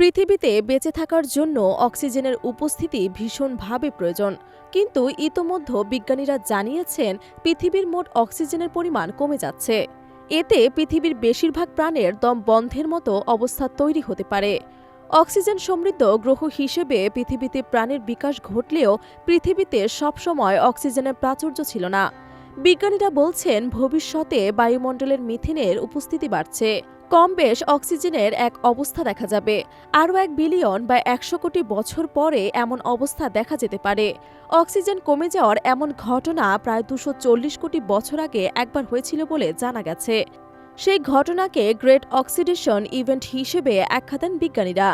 পৃথিবীতে বেঁচে থাকার জন্য অক্সিজেনের উপস্থিতি ভীষণভাবে প্রয়োজন। কিন্তু ইতোমধ্যে বিজ্ঞানীরা জানিয়েছেন, পৃথিবীর মোট অক্সিজেনের পরিমাণ কমে যাচ্ছে। এতে পৃথিবীর বেশিরভাগ প্রাণের দম বন্ধের মতো অবস্থা তৈরি হতে পারে। অক্সিজেন সমৃদ্ধ গ্রহ হিসেবে পৃথিবীতে প্রাণের বিকাশ ঘটলেও পৃথিবীতে সবসময় অক্সিজেনের প্রাচুর্য ছিল না। বিজ্ঞানীরা বলছেন, ভবিষ্যতে বায়ুমণ্ডলের মিথেনের উপস্থিতি বাড়ছে। কম বেশ অক্সিজেনের এক অবস্থা দেখা যাবে। আরও এক বিলিয়ন বা একশো কোটি বছর পরে এমন অবস্থা দেখা যেতে পারে। অক্সিজেন কমে যাওয়ার এমন ঘটনা প্রায় দুশো কোটি বছর আগে একবার হয়েছিল বলে জানা গেছে। সেই ঘটনাকে গ্রেট অক্সিডেশন ইভেন্ট হিসেবে আখ্যা দেন বিজ্ঞানীরা।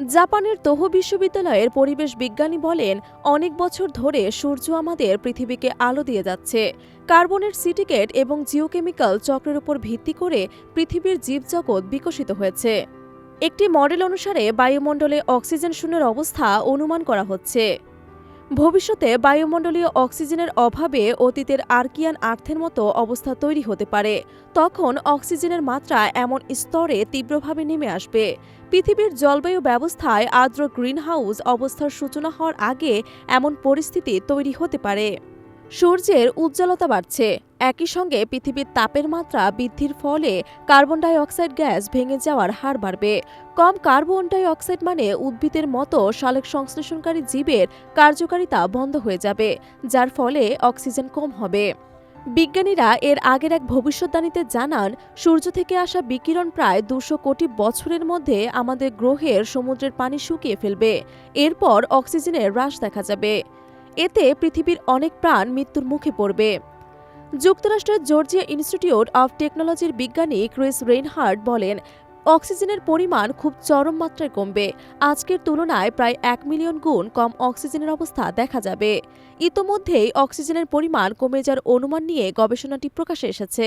জাপানের তোহো বিশ্ববিদ্যালয়ের পরিবেশ বিজ্ঞানী বলেন, অনেক বছর ধরে সূর্য আমাদের পৃথিবীকে আলো দিয়ে যাচ্ছে। কার্বনের সিটিকেট এবং জিওকেমিক্যাল চক্রের উপর ভিত্তি করে পৃথিবীর জীবজগৎ বিকশিত হয়েছে। একটি মডেল অনুসারে বায়ুমণ্ডলে অক্সিজেন শূন্যের অবস্থা অনুমান করা হচ্ছে। ভবিষ্যতে বায়ুমণ্ডলীয় অক্সিজেনের অভাবে অতীতের আর্কিয়ান আর্থের মতো অবস্থা তৈরি হতে পারে। তখন অক্সিজেনের মাত্রা এমন স্তরে তীব্রভাবে নেমে আসবে। পৃথিবীর জলবায়ু ব্যবস্থায় আর্দ্র গ্রিনহাউস অবস্থার সূচনা হওয়ার আগে এমন পরিস্থিতি তৈরি হতে পারে। সূর্যের উজ্জ্বলতা বাড়ছে। একই সঙ্গে পৃথিবীর তাপের মাত্রা বৃদ্ধির ফলে কার্বন ডাই অক্সাইড গ্যাস ভেঙে যাওয়ার হার বাড়বে। কম কার্বন ডাই অক্সাইড মানে উদ্ভিদের মতো সালেক সংশ্লেষণকারী জীবের কার্যকারিতা বন্ধ হয়ে যাবে, যার ফলে অক্সিজেন কম হবে। বিজ্ঞানীরা এর আগের এক ভবিষ্যৎবাণীতে জানান, সূর্য থেকে আসা বিকিরণ প্রায় দুশো কোটি বছরের মধ্যে আমাদের গ্রহের সমুদ্রের পানি শুকিয়ে ফেলবে। এরপর অক্সিজেনের হ্রাস দেখা যাবে। এতে পৃথিবীর অনেক প্রাণ মৃত্যুর মুখে পড়বে। যুক্তরাষ্ট্রের জর্জিয়া ইনস্টিটিউট অব টেকনোলজির বিজ্ঞানী ক্রিস রেইনহার্ট বলেন, অক্সিজেনের পরিমাণ খুব চরম মাত্রায় কমবে। আজকের তুলনায় প্রায় এক মিলিয়ন গুণ কম অক্সিজেনের অবস্থা দেখা যাবে। ইতোমধ্যেই অক্সিজেনের পরিমাণ কমে যাওয়ার অনুমান নিয়ে গবেষণাটি প্রকাশে এসেছে।